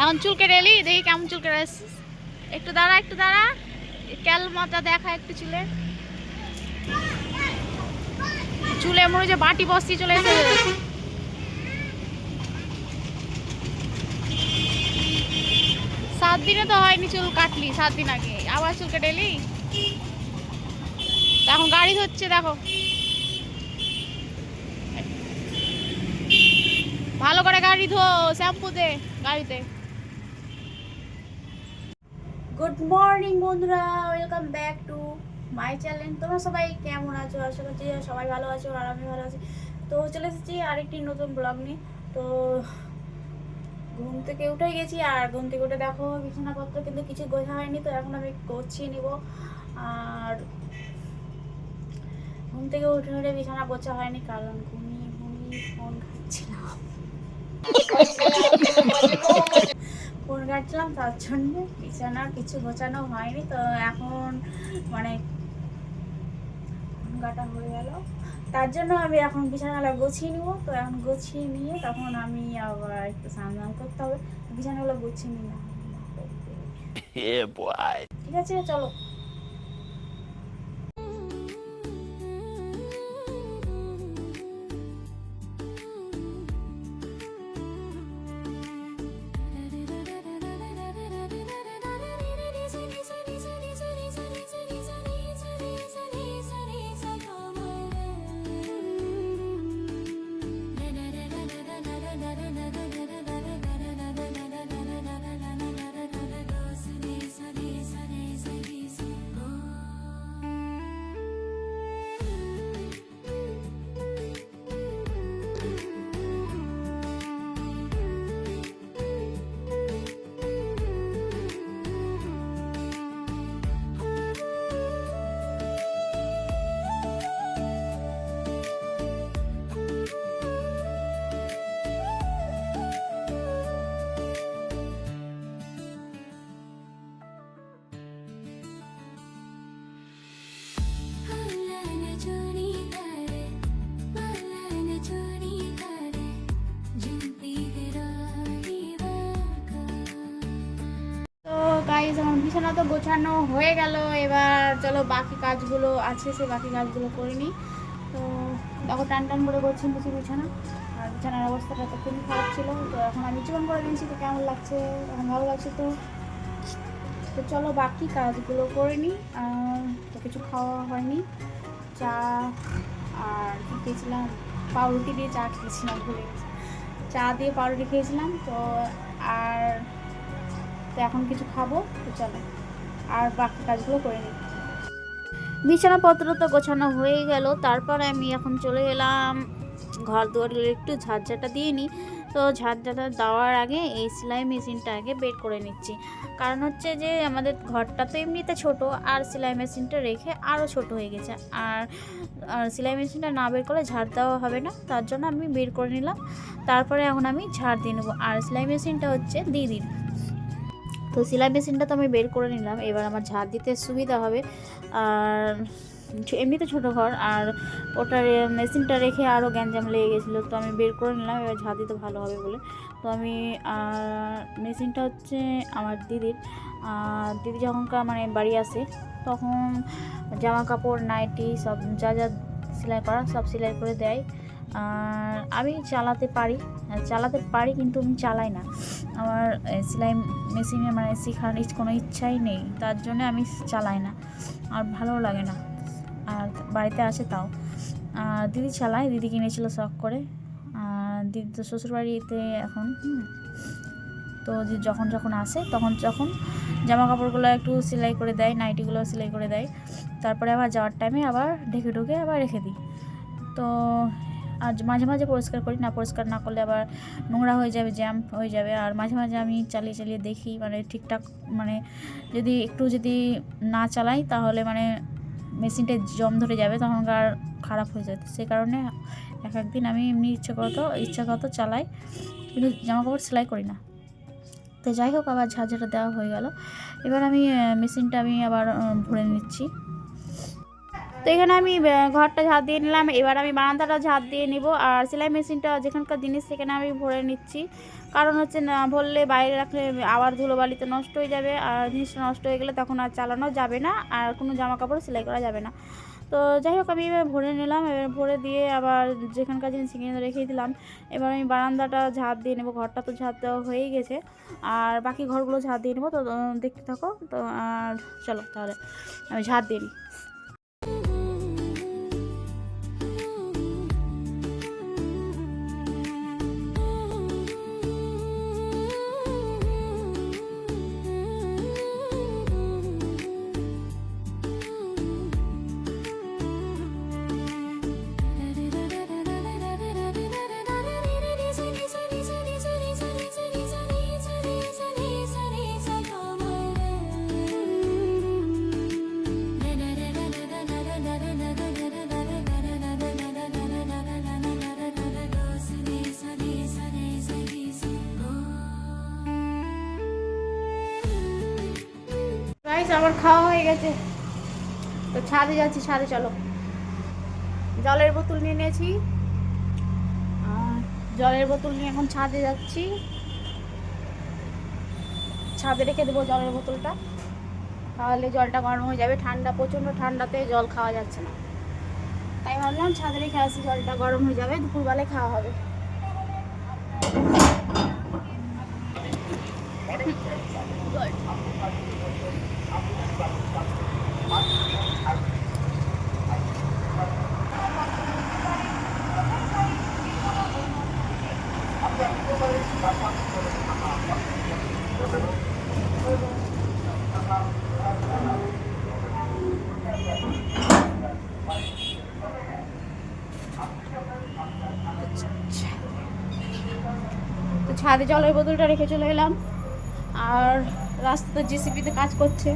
এখন চুল কেটে এলি দেখি কেমন চুল কেটে এসছিস একটু দাঁড়া একটু দাঁড়া। ক্যাল মাথা দেখা একটু চুলে। চুলে মনে হচ্ছে বাটি বস্তি চলে এসেছে সাত দিনে তো হয়নি চুল কাটলি, সাত দিন আগে। আবার চুল কেটে এলি এখন গাড়ি ধরছে, দেখো। ভালো করে গাড়ি ধো, শ্যাম্পু দে গাড়িতে। গুড মর্নিং বন্ধুরা। Welcome back to my channel তোমরা সবাই কেমন আছো? আশা করছি সবাই ভালো আছো আর আমি ভালো আছি। তো চলে এসেছি আরেকটি নতুন ব্লগ নিয়ে। তো ঘুম থেকে উঠে গেছি আর ঘুম থেকে উঠে দেখো বিছানাপত্র কিন্তু কিছু গোছা হয়নি, তো এখন আমি গুছিয়ে নিব। আর ঘুম থেকে উঠে উঠে বিছানা গোছা হয়নি কারণ ঘুমিয়ে ঘুমিয়ে ফোন খাচ্ছিলাম কাটছিলাম তার জন্য বিছানা কিছু গোছানো হয়নি। তো এখন মানে গাটা হয়ে গেল। তার জন্য আমি এখন বিছানাগুলো গুছিয়ে নিব। তো এখন গুছিয়ে নিয়ে তখন আমি আবার একটু স্নান করতে হবে। বিছানাগুলো গুছিয়ে নিই না ঠিক আছে চলো। গাইজ আমার বিছানা তো গোছানো হয়ে গেল, এবার চলো বাকি কাজগুলো আছে, সে বাকি কাজগুলো করে নিই। তো দেখো টান টান করে করছি নিচে বিছানা। আর বিছানার অবস্থাটা তো খুবই খারাপ ছিল, তো এখন আমি জীবন করে নিয়েছি, তো কেমন লাগছে? এখন ভালো লাগছে তো? তো চলো বাকি কাজগুলো করে নিই তো কিছু খাওয়া হয়নি, চা আর কী খেয়েছিলাম? পাউরুটি দিয়ে চা খেয়েছিলাম, ভুলে গেছি। চা দিয়ে পাউরুটি খেয়েছিলাম, তো আর তো এখন কিছু খাব, তো চলো। আর বাকি কাজগুলো করে নিই। বিছানাপত্র তো গোছানো হয়ে গেল, তারপরে আমি এখন চলে এলাম। ঘর দুয়ারগুলো একটু ঝাঁঝাটা দিয়ে নিই। তো ঝাঁঝাটা দেওয়ার আগে এই সেলাই মেশিনটা আগে বের করে নিচ্ছি। কারণ হচ্ছে যে আমাদের ঘরটা তো এমনিতে ছোট, আর সেলাই মেশিনটা রেখে আরও ছোট হয়ে গেছে। আর আর সেলাই মেশিনটা না বের করলে ঝাড় দেওয়া হবে না, তার জন্য আমি বের করে নিলাম। তারপরে এখন আমি ঝাড় দিয়ে নেব। আর সেলাই মেশিনটা হচ্ছে দিদির। তো সেলাই মেশিনটা তো আমি বের করে নিলাম। এবার আমার ঝাড় দিতে সুবিধা হবে। আর এমনিতে ছোটো ঘর, আর ওটার মেশিনটা রেখে আরও গ্যাঞ্জাম লেগে গেছিল, তো আমি বের করে নিলাম। এবার ঝাড় দিতে ভালো হবে বলে। তো আমি মেশিনটা হচ্ছে আমার দিদির। দিদি যখনকার মানে বাড়ি আসে, তখন জামা কাপড় নাইটি সব যা যা সেলাই করা সব সেলাই করে দেয়। আর আমি চালাতে পারি চালাতে পারি কিন্তু আমি চালাই না। আমার সেলাই মেশিনে মানে শেখার কোনো ইচ্ছাই নেই, তার জন্য আমি চালাই না। আর ভালোও লাগে না, আর বাড়িতে আছে তাও। দিদি চালায়, দিদি কিনেছিল শখ করে। আর দিদি তো শ্বশুরবাড়িতে এখন তো যখন যখন আসে, তখন যখন জামা কাপড়গুলো একটু সেলাই করে দেয়, নাইটিগুলো সেলাই করে দেয়, তারপরে আবার যাওয়ার টাইমে আবার ঢেকে ঢুকে আবার রেখে দিই। তো আর মাঝে মাঝে পরিষ্কার করি, না পরিষ্কার না করলে আবার নোংরা হয়ে যাবে জ্যাম হয়ে যাবে। আর মাঝে মাঝে আমি চালিয়ে চালিয়ে দেখি মানে ঠিকঠাক মানে যদি একটু যদি না চালাই, তাহলে মানে মেশিনটা জম ধরে যাবে তখনকার খারাপ হয়ে যাবে সে কারণে এক একদিন আমি এমনি ইচ্ছাকৃত ইচ্ছাকৃত চালাই, কিন্তু জামা কাপড় সেলাই করি না। তো যাই হোক, আবার ঝাঁঝাটা দেওয়া হয়ে গেল। এবার আমি মেশিনটা আমি আবার ভরে নিচ্ছি। তো এখানে আমি ঘরটা ঝাঁট দিয়ে নিলাম। এবার আমি বারান্দাটা ঝাঁট দিয়ে নিব। আর সেলাই মেশিনটা যেখানকার জিনিস, সেখানে আমি ভরে নিচ্ছি। কারণ হচ্ছে না, ভরলে বাইরে রাখলে আবার ধুলোবালিতে নষ্ট হয়ে যাবে। আর জিনিসটা নষ্ট হয়ে গেলে তখন আর চালানো যাবে না। আর কোনো জামা কাপড় সেলাই করা যাবে না। তো যাই হোক, আমি এবার ভরে নিলাম। এবার ভরে দিয়ে আবার যেখানকার জিনিস, সেখানে রেখে দিলাম। এবার আমি বারান্দাটা ঝাঁপ দিয়ে নেব। ঘরটা তো ঝাঁপ দেওয়া হয়েই গেছে। আর বাকি ঘরগুলো ঝাঁপ দিয়ে নেব। তো দেখতে থাকো। তো, আর চলো তাহলে, আমি ঝাঁট দিয়ে নিই। গাইস আমার খাওয়া হয়ে গেছে। তো ছাদে যাচ্ছি, ছাদে চলো। জলের বোতল নিয়ে নিয়েছি। জলের বোতল নিয়ে এখন ছাদে যাচ্ছি। ছাদে রেখে দেবো জলের বোতলটা। তাহলে জলটা গরম হয়ে যাবে। ঠান্ডা, প্রচণ্ড ঠান্ডাতে জল খাওয়া যাচ্ছে না। তাই ভাবলাম ছাদে রেখে আসি, জলটা গরম হয়ে যাবে, দুপুরবেলায় খাওয়া হবে। জলের বোতলটা রেখে চলে এলাম। আর রাস্তাতে জিসিপিতে কাজ করছে।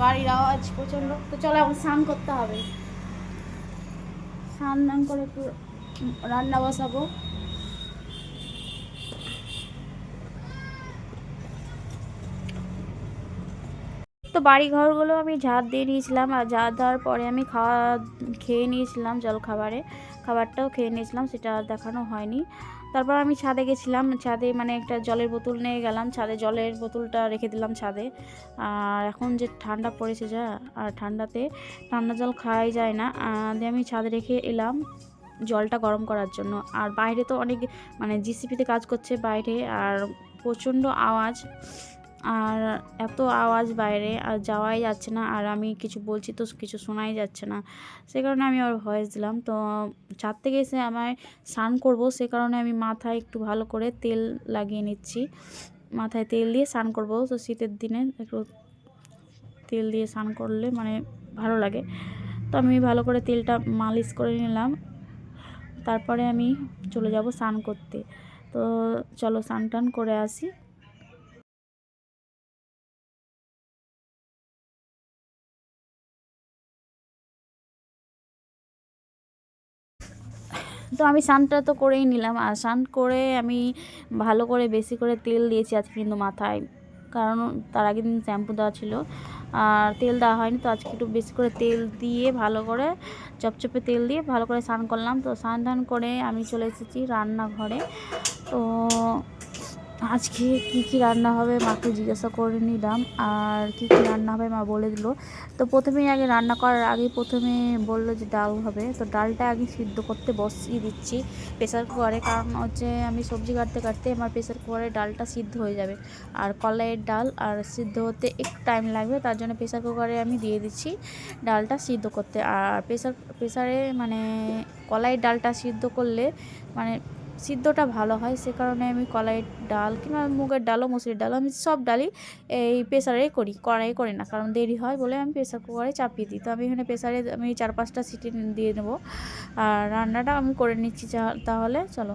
গাড়ির আওয়াজ প্রচণ্ড। তো চলো এখন স্নান করতে হবে। স্নান দান করে একটু রান্না বসাবো। তো বাড়ি ঘরগুলো আমি ঝাড় দিয়ে নিয়েছিলাম। আর ঝাড় দেওয়ার পরে আমি খাওয়া খেয়ে নিয়েছিলাম জল খাবারে খাবারটাও খেয়ে নিয়েছিলাম, সেটা দেখানো হয়নি। তারপর আমি ছাদে গেছিলাম, ছাদে মানে একটা জলের বোতল নিয়ে গেলাম, ছাদে জলের বোতলটা রেখে দিলাম ছাদে। আর এখন যে ঠান্ডা পড়েছে যা, আর ঠান্ডাতে ঠান্ডা জল খাওয়াই যায় না। দিয়ে আমি ছাদে রেখে এলাম জলটা গরম করার জন্য। আর বাইরে তো অনেক মানে জিসিপিতে কাজ করছে বাইরে, আর প্রচণ্ড আওয়াজ। আর এত আওয়াজ বাইরে আর যাওয়াই যাচ্ছে না, আর আমি কিছু বলছি তো কিছু শোনাই যাচ্ছে না। সে কারণে আমি ওর ভয়েস দিলাম। তো ছাদ থেকে এসে আমায় স্নান করব, সে কারণে আমি মাথায় একটু ভালো করে তেল লাগিয়ে নিচ্ছি। মাথায় তেল দিয়ে স্নান করব। তো শীতের দিনে একটু তেল দিয়ে স্নান করলে মানে ভালো লাগে। তো আমি ভালো করে তেলটা মালিশ করে নিলাম। তারপরে আমি চলে যাব স্নান করতে। তো চলো স্নান টান করে আসি। তো আমি স্নানটা তো করেই নিলাম। আর স্নান করে আমি ভালো করে বেশি করে তেল দিয়েছি আজকে কিন্তু মাথায়। কারণ তার আগের দিন শ্যাম্পু দেওয়া ছিল। আর তেল দেওয়া হয়নি, তো আজকে একটু বেশি করে তেল দিয়ে ভালো করে, চপচপে তেল দিয়ে ভালো করে স্নান করলাম। তো স্নান করে আমি চলে এসেছি রান্নাঘরে। তো আজকে কি কি রান্না হবে মাকে জিজ্ঞাসা করে নিলাম, আর কি কি রান্না হবে মা বলে দিল। তো প্রথমেই আগে রান্না করার আগে প্রথমে বলল যে ডাল হবে। তো ডালটা আগে সিদ্ধ করতে বসিয়ে দিচ্ছি প্রেসার কুকারে, কারণ হচ্ছে আমি সবজি কাটতে কাটতে আমার প্রেশার কুকারে ডালটা সিদ্ধ হয়ে যাবে। আর কলাইয়ের ডাল, আর সিদ্ধ হতে একটু টাইম লাগবে, তার জন্য প্রেসার কুকারে আমি দিয়ে দিচ্ছি ডালটা সিদ্ধ করতে। আর প্রেসার, প্রেসারে মানে কলাইয়ের ডালটা সিদ্ধ করলে মানে সিদ্ধটা ভালো হয়, সে কারণে আমি কলাইয়ের ডাল কিংবা মুগের ডালও, মুসুরির ডালও, আমি সব ডালই এই প্রেসারে করি কড়াই করি না, কারণ দেরি হয় বলে আমি প্রেসার কুকারে চাপিয়ে দিই। তো আমি এখানে প্রেসারে আমি চার পাঁচটা সিটি দিয়ে নেব, আর রান্নাটা আমি করে নিচ্ছি তাহলে চলো।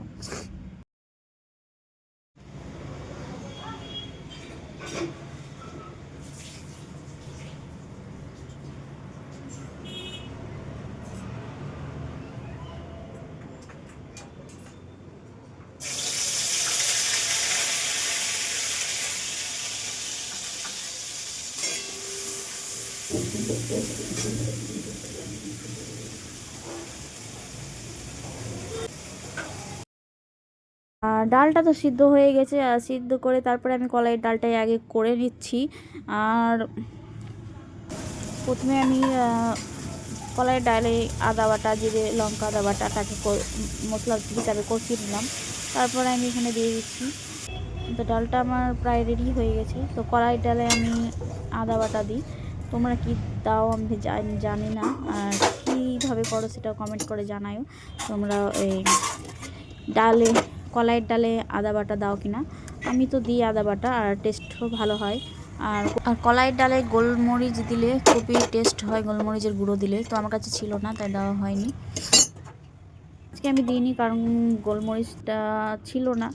ডালটা তো সিদ্ধ হয়ে গেছে সিদ্ধ করে তারপরে আমি কলাইয়ের ডালটাই আগে করে নিচ্ছি। আর প্রথমে আমি কলাইয়ের ডালে আদা বাটা, জিরে, লঙ্কা, আদা বাটাটাকে মশলা হিসাবে কষিয়ে নিলাম। তারপরে আমি এখানে দিয়ে দিচ্ছি। তো ডালটা আমার প্রায় রেডি হয়ে গেছে। তো কলাইয়ের ডালে আমি আদা বাটা দিই। তোমরা কি দাও আমি জানি না। আর কীভাবে করো সেটা কমেন্ট করে জানাও তোমরা এই ডালে, কলাইয়ের ডালে আদা বাটা দাও কিনা। আমি তো দিই আদা বাটা আর টেস্টও ভালো হয়। আর আর কলাইয়ের ডালে গোলমরিচ দিলে খুবই টেস্ট হয়, গোলমরিচের গুঁড়ো দিলে। তো আমার কাছে ছিল না, তাই দেওয়া হয়নি। আজকে আমি দিইনি কারণ গোলমরিচটা ছিল না।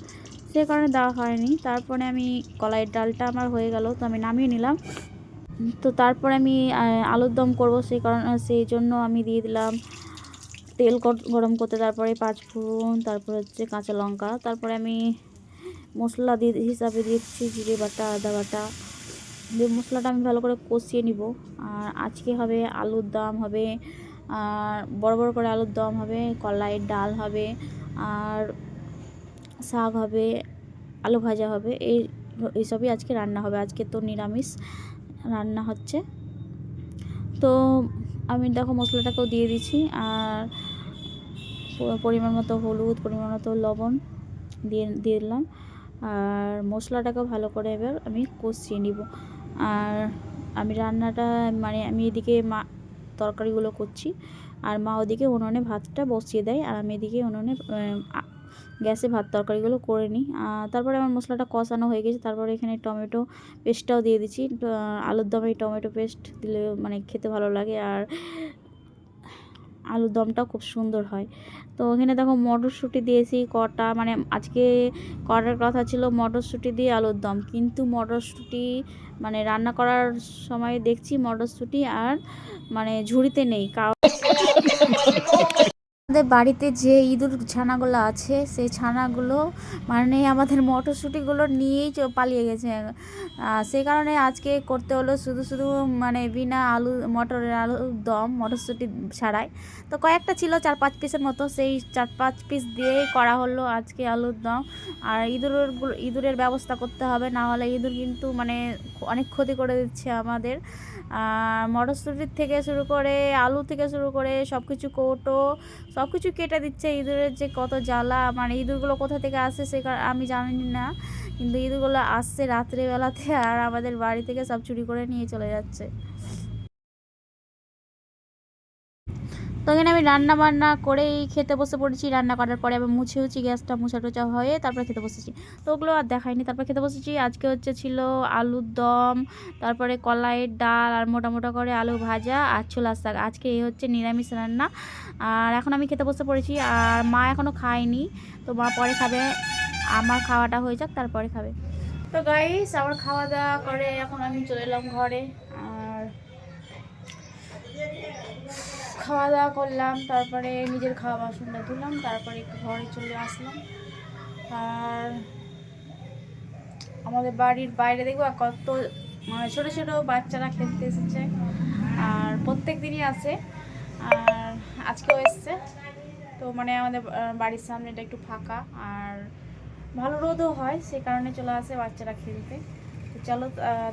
সে কারণে দেওয়া হয়নি। তারপরে আমি কলাইয়ের ডালটা আমার হয়ে গেল, তো আমি নামিয়ে নিলাম। তো তারপরে আমি আলুর দম করব সেই কারণে সেই জন্য আমি দিয়ে দিলাম তেল গরম করতে, তারপরে পাঁচ ফোড়ন তারপর হচ্ছে কাঁচা লঙ্কা, তারপরে আমি মশলা দিয়ে হিসাবে দিচ্ছি জিরে বাটা, আদা বাটা। দিয়ে মশলাটা আমি ভালো করে কষিয়ে নিব। আর আজকে হবে আলুর দম হবে, আর বড় বড় করে আলুর দম হবে কলাইয়ের ডাল হবে, আর শাক হবে, আলু ভাজা হবে, এই এইসবই আজকে রান্না হবে। আজকে তো নিরামিষ। রান্না হচ্ছে। তো আমি দেখো মশলাটাকেও দিয়ে দিচ্ছি আর পরিমাণ মতো হলুদ, পরিমাণ মতো লবণ দিয়ে দিয়ে দিলাম। আর মশলাটাকে ভালো করে এবার আমি কষিয়ে নিব। আর আমি রান্নাটা মানে আমি এদিকে মা তরকারিগুলো করছি। আর মা ওদিকে উনুনে ভাতটা বসিয়ে দেয়। আর আমি এদিকে উনুনে গ্যাসে ভাত তরকারিগুলো করে নিই। তারপরে আমার মশলাটা কষানো হয়ে গেছে। তারপরে এখানে টমেটো পেস্টটাও দিয়ে দিচ্ছি। আলুর দমে টমেটো পেস্ট দিলে মানে খেতে ভালো লাগে আর আলুর দমটাও খুব সুন্দর হয়। তো এখানে দেখো মটরশুঁটি দিয়েছি, কটা মানে আজকে করার কথা ছিল মটরশুঁটি দিয়ে আলুর দম। কিন্তু মটরশুঁটি মানে রান্না করার সময় দেখছি মটরশুঁটি আর মানে ঝুড়িতে নেই। কারণ আমাদের বাড়িতে যে ইঁদুর ছানাগুলো আছে, সেই ছানাগুলো মানে আমাদের মটরশুঁটিগুলো নিয়েই পালিয়ে গেছে। সেই কারণে আজকে করতে হলো শুধু শুধু মানে বিনা আলু মটরের আলু, দম, মটরশুঁটি ছাড়াই। তো কয়েকটা ছিল চার পাঁচ পিসের মতো, সেই চার পাঁচ পিস দিয়েই করা হলো আজকে আলুর দম। আর ইঁদুরের ইঁদুরের ব্যবস্থা করতে হবে, না হলে ইঁদুর কিন্তু মানে অনেক ক্ষতি করে দিচ্ছে আমাদের। মটরশুঁটির থেকে শুরু করে, আলু থেকে শুরু করে সব কিছু কৌটো, সব কিছু কেটে দিচ্ছে। ইঁদুরের যে কত জ্বালা মানে ইঁদুরগুলো কোথা থেকে আসে সে আমি জানি না। কিন্তু ইঁদুরগুলো আসছে রাত্রেবেলাতে আর আমাদের বাড়ি থেকে সব চুরি করে নিয়ে চলে যাচ্ছে। তো এখানে আমি রান্না বান্না করেই খেতে বসে পড়েছি। রান্না করার পরে আবার মুছে উছি গ্যাসটা মুছা টুচা হয়ে তারপরে খেতে বসেছি। তো ওগুলো আর দেখাইনি তারপর খেতে বসেছি। আজকে হচ্ছে ছিল আলুর দম, তারপরে কলাইয়ের ডাল, আর মোটা মোটা করে আলু ভাজা আর ছোলার শাক। আজকে এই হচ্ছে নিরামিষ রান্না। আর এখন আমি খেতে বসে পড়েছি, আর মা এখনও খায়নি। তো মা পরে খাবে, আমার খাওয়াটা হয়ে যাক, তারপরে খাবে। তো গাইস আমার খাওয়া দাওয়া করে এখন আমি চলে এলাম ঘরে আর খাওয়া দাওয়া করলাম, তারপরে নিজের খাওয়া বাসনটা ধুলাম, তারপরে একটু ঘরে চলে আসলাম। আর আমাদের বাড়ির বাইরে দেখব কত মানে ছোটো ছোটো বাচ্চারা খেলতে এসেছে। আর প্রত্যেক দিনই আসে আর আজকেও এসছে। তো মানে আমাদের বাড়ির সামনেটা একটু ফাঁকা, আর ভালো রোদও হয়, সে কারণে চলে আসে বাচ্চারা খেলতে। তো চলো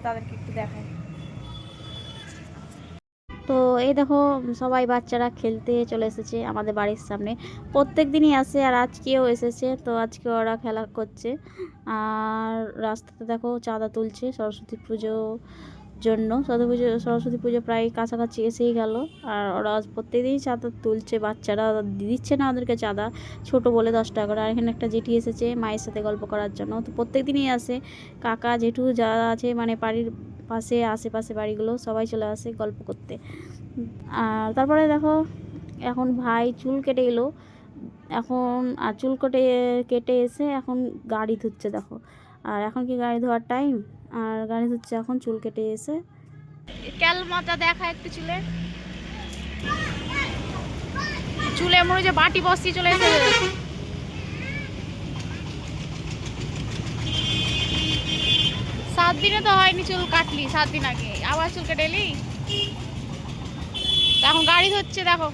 তাদেরকে একটু দেখাই। তো এই দেখো, সবাই বাচ্চারা খেলতে চলে এসেছে আমাদের বাড়ির সামনে। প্রত্যেক দিনই আসে আর আজকেও এসেছে, তো আজকে ওরা খেলা করছে। আর রাস্তাতে দেখো চাঁদা তুলছে, সরস্বতী পুজো জন্য। সরস্বতী পুজো সরস্বতী পুজো প্রায় কাছাকাছি এসেই গেল। আর ওরা প্রত্যেকদিনই চাঁদা তুলছে, বাচ্চারা দিচ্ছে না ওদেরকে চাঁদা, ছোট বলে দশ টাকা করে। আর এখানে একটা জেঠি এসেছে মায়ের সাথে গল্প করার জন্য। তো প্রত্যেক দিনই আসে। কাকা, জেঠু যারা আছে মানে বাড়ির পাশে, আশেপাশে বাড়িগুলো, সবাই চলে আসে গল্প করতে। আর তারপরে দেখো, এখন ভাই চুল কেটে এলো। এখন, আর চুল কেটে কেটে এসে এখন গাড়ি ধুচ্ছে, দেখো। আর এখন কি গাড়ি ধোয়ার টাইম আর গাড়ি ধুচ্ছে এখন চুল কেটে এসে ক্যালমাটা দেখা একটু চুলে। চুলে মনে যে বাটি বসি চলে এসে সাত দিনে তো হয়নি চুল কাটলি, সাত দিন আগে। আবার চুল কেটে এলি? এখন গাড়ি ধরছে, দেখো।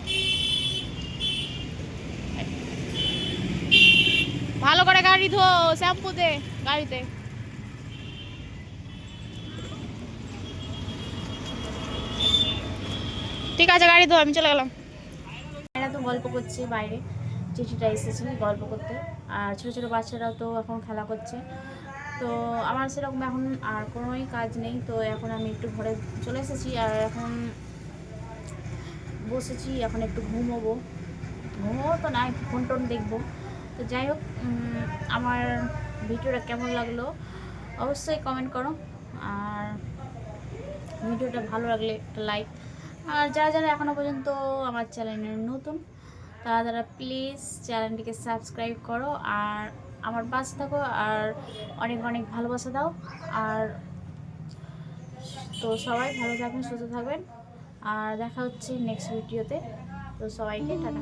ভালো করে গাড়ি গাড়ি ধো, শ্যাম্পু দে গাড়িতে। ঠিক আছে, গাড়ি ধো, আমি চলে গেলাম। এরা তো গল্প করছে বাইরে। চিঠিটা এসেছে গল্প করতে। আর ছোটো ছোটো বাচ্চারাও তো এখন খেলা করছে। তো আমার সেরকম এখন আর কোনোই কাজ নেই। তো এখন আমি একটু ঘরে চলে এসেছি। আর এখন বসেছি, এখন একটু ঘুমোবো। ঘুমোবো তো না, একটু ফোন টোন দেখব। তো যাই হোক আমার ভিডিওটা কেমন লাগল অবশ্যই কমেন্ট করো। আর ভিডিওটা ভালো লাগলে একটা লাইক আর যারা যারা এখনও পর্যন্ত আমার চ্যানেলে নতুন, তারা তারা প্লিজ চ্যানেলটিকে সাবস্ক্রাইব করো আর আমার পাশে থাকো আর অনেক অনেক ভালোবাসা দাও। আর তো সবাই ভালো থাকবেন, সুস্থ থাকবেন। আর দেখা হচ্ছে নেক্সট ভিডিওতে তো সবাইকে টাটা।